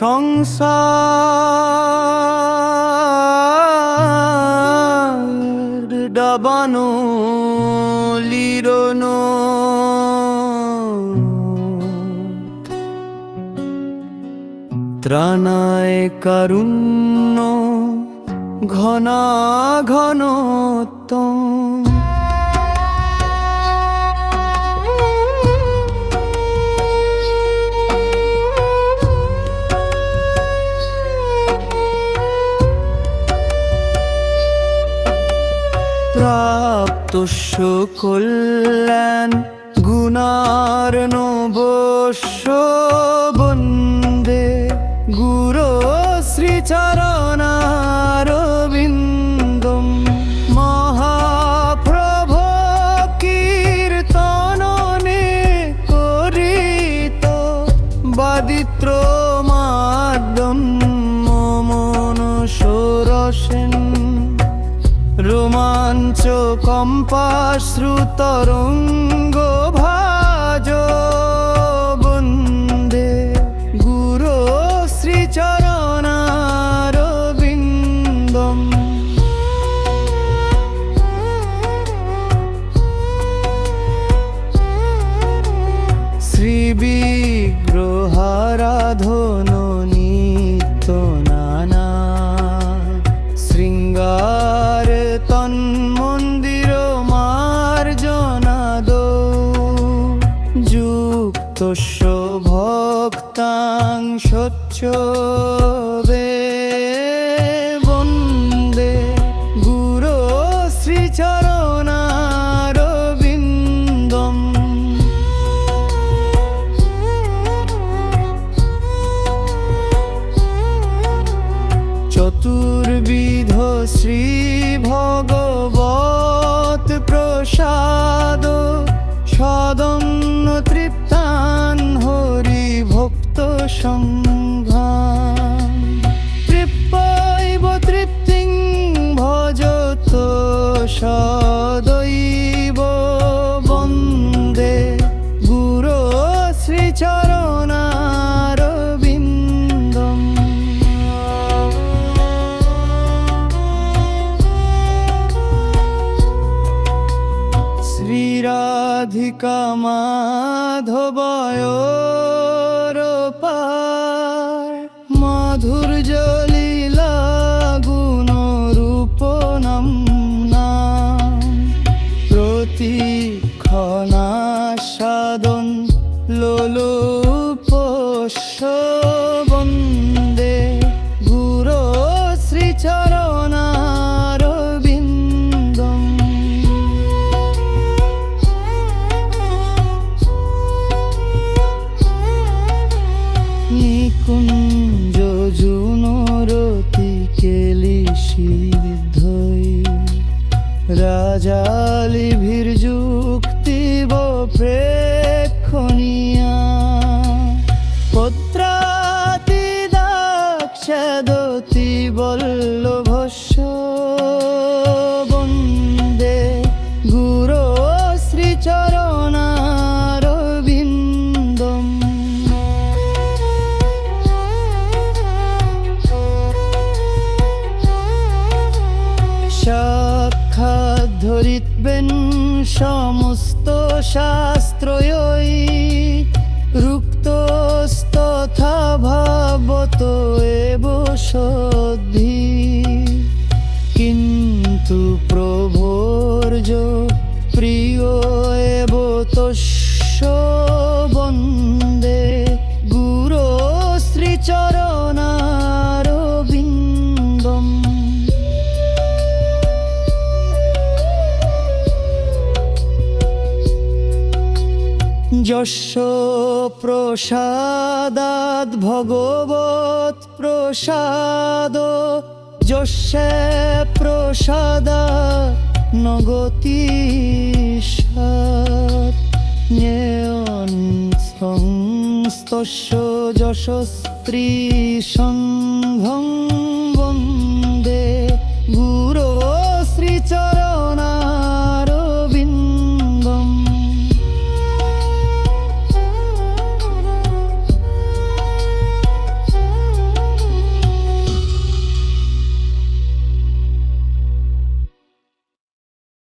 সংসার ডাবানো লিরনো। ত্রাণায় কারুণ্য ঘনা ঘনতম প্রাপ্তস্য কল্যাণ গুণার নবস্য বন্দে গুরো শ্রীচরণারবিন্দম রোমাঞ্চ কম্পাশ্রুতরঙ্গ ভাজ বন্দে। গুরো শ্রীচরণারবিন্দম শ্রীবিগ্রহারাধন নিত্য যুক্তস্য ভক্তাং স্বচ্ছ শ্রীরাধিকা মাধবয় মাধুর্য লীলা গুণ রূপ নাম প্রতিক্ষণা সাধন লোলোপস্য বন্দে। রাজালি ধরিতবেন সমস্ত শাস্ত্রয়ই যস্য প্রসাদাদ ভগবত প্রসাদ যস্য প্রসাদা নগতি সংস্তস্য যশস্ত্রী সংঘং